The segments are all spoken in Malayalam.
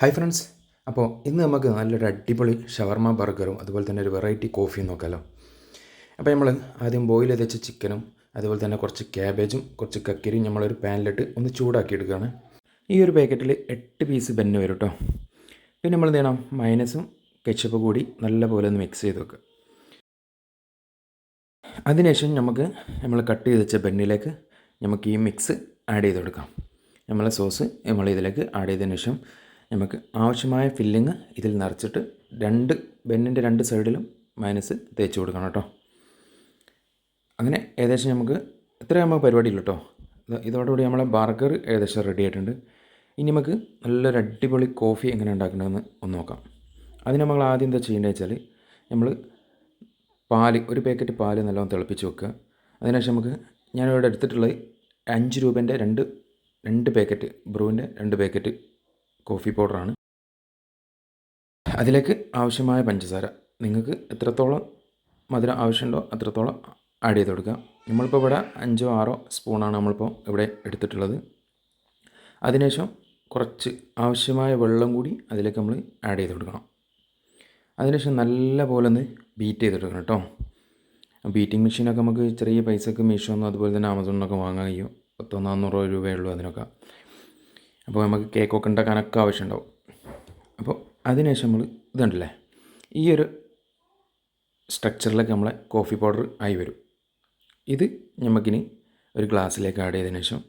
ഹായ് ഫ്രണ്ട്സ് അപ്പോൾ ഇന്ന് നമുക്ക് നല്ലൊരു അടിപൊളി ഷവർമ ബർഗറും അതുപോലെ തന്നെ ഒരു വെറൈറ്റി കോഫിയും നോക്കാമല്ലോ അപ്പോൾ നമ്മൾ ആദ്യം ബോയിൽ ചെയ്ത് വെച്ച ചിക്കനും അതുപോലെ തന്നെ കുറച്ച് ക്യാബേജും കുറച്ച് കക്കിരിയും നമ്മളൊരു പാനിലിട്ട് ഒന്ന് ചൂടാക്കി എടുക്കുകയാണ് ഈ ഒരു പാക്കറ്റിൽ എട്ട് പീസ് ബെന്ന് വരും കേട്ടോ പിന്നെ നമ്മൾ എന്ത് ചെയ്യണം? മൈനസും കെച്ചപ്പ് കൂടി നല്ലപോലെ ഒന്ന് മിക്സ് ചെയ്ത് വെക്കുക. അതിനുശേഷം നമുക്ക് നമ്മൾ കട്ട് ചെയ്ത് വെച്ച ബെന്നിലേക്ക് നമുക്ക് ഈ മിക്സ് ആഡ് ചെയ്ത് കൊടുക്കാം. നമ്മളെ സോസ് നമ്മൾ ഇതിലേക്ക് ആഡ് ചെയ്തതിന് ശേഷം നമുക്ക് ആവശ്യമായ ഫില്ലിങ് ഇതിൽ നിറച്ചിട്ട് രണ്ട് ബെന്നിന്റെ രണ്ട് സൈഡിലും മൈനസ് തേച്ച് കൊടുക്കണം കേട്ടോ. അങ്ങനെ ഏകദേശം നമുക്ക് ഇത്രയാകുമ്പോൾ പരിപാടിയില്ല കേട്ടോ. ഇത് ഇതോടുകൂടി നമ്മളെ ബർഗർ ഏകദേശം റെഡി ആയിട്ടുണ്ട്. ഇനി നമുക്ക് നല്ലൊരു അടിപൊളി കോഫി എങ്ങനെ ഉണ്ടാക്കണമെന്ന് ഒന്ന് നോക്കാം. അതിന് നമ്മൾ ആദ്യം എന്താ ചെയ്യേണ്ടത് വെച്ചാൽ നമ്മൾ പാൽ ഒരു പാക്കറ്റ് പാൽ നല്ലോണം തിളപ്പിച്ച് വെക്കുക. അതിനുശേഷം നമുക്ക് ഞാനിവിടെ എടുത്തിട്ടുള്ളത് അഞ്ച് രൂപേന്റെ രണ്ട് രണ്ട് പാക്കറ്റ് ബ്രൂവിന്റെ രണ്ട് പാക്കറ്റ് കോഫി പൗഡറാണ്. അതിലേക്ക് ആവശ്യമായ പഞ്ചസാര. നിങ്ങൾക്ക് എത്രത്തോളം മധുരം ആവശ്യമുണ്ടോ അത്രത്തോളം ആഡ് ചെയ്ത് കൊടുക്കുക. നമ്മളിപ്പോൾ ഇവിടെ അഞ്ചോ ആറോ സ്പൂണാണ് നമ്മളിപ്പോൾ ഇവിടെ എടുത്തിട്ടുള്ളത്. അതിനുശേഷം കുറച്ച് ആവശ്യമായ വെള്ളം കൂടി അതിലേക്ക് നമ്മൾ ആഡ് ചെയ്ത് കൊടുക്കണം. അതിനുശേഷം നല്ല പോലെ ഒന്ന് ബീറ്റ് ചെയ്തെടുക്കണം കേട്ടോ. ബീറ്റിംഗ് മെഷീനൊക്കെ നമുക്ക് ചെറിയ പൈസക്ക് മീഷോന്നും അതുപോലെ തന്നെ ആമസോണിനൊക്കെ വാങ്ങാൻ കഴിയും. പത്തോ നാന്നൂറോ രൂപയേ ഉള്ളൂ അതിനൊക്കെ. അപ്പോൾ നമുക്ക് കേക്കൊക്കെ ഉണ്ടാക്കാനൊക്കെ ആവശ്യമുണ്ടാവും. അപ്പോൾ അതിനുശേഷം നമ്മൾ ഇതുണ്ടല്ലേ? ഈ ഒരു സ്ട്രക്ചറിലേക്ക് നമ്മളെ കോഫി പൗഡർ ആയി വരും. ഇത് നമുക്കിനി ഒരു ഗ്ലാസ്സിലേക്ക് ആഡ് ചെയ്തതിന് ശേഷം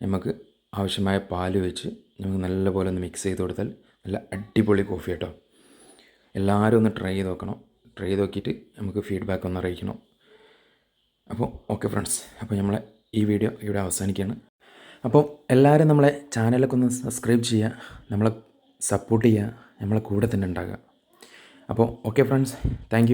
നമുക്ക് ആവശ്യമായ പാൽ വെച്ച് നമുക്ക് നല്ലപോലെ ഒന്ന് മിക്സ് ചെയ്ത് കൊടുത്താൽ നല്ല അടിപൊളി കോഫി കേട്ടോ. എല്ലാവരും ഒന്ന് ട്രൈ ചെയ്ത് നോക്കണം. ട്രൈ ചെയ്ത് നോക്കിയിട്ട് നമുക്ക് ഫീഡ്ബാക്ക് ഒന്ന് അറിയിക്കണം. അപ്പോൾ ഓക്കെ ഫ്രണ്ട്സ് അപ്പോൾ നമ്മളെ ഈ വീഡിയോ ഇവിടെ അവസാനിക്കുകയാണ്. അപ്പോൾ എല്ലാവരും നമ്മളെ ചാനലൊക്കെ ഒന്ന് സബ്സ്ക്രൈബ് ചെയ്യുക നമ്മളെ സപ്പോർട്ട് ചെയ്യുക നമ്മളെ കൂടെ തന്നെ ഉണ്ടാകുക. അപ്പോൾ ഓക്കെ ഫ്രണ്ട്സ് താങ്ക്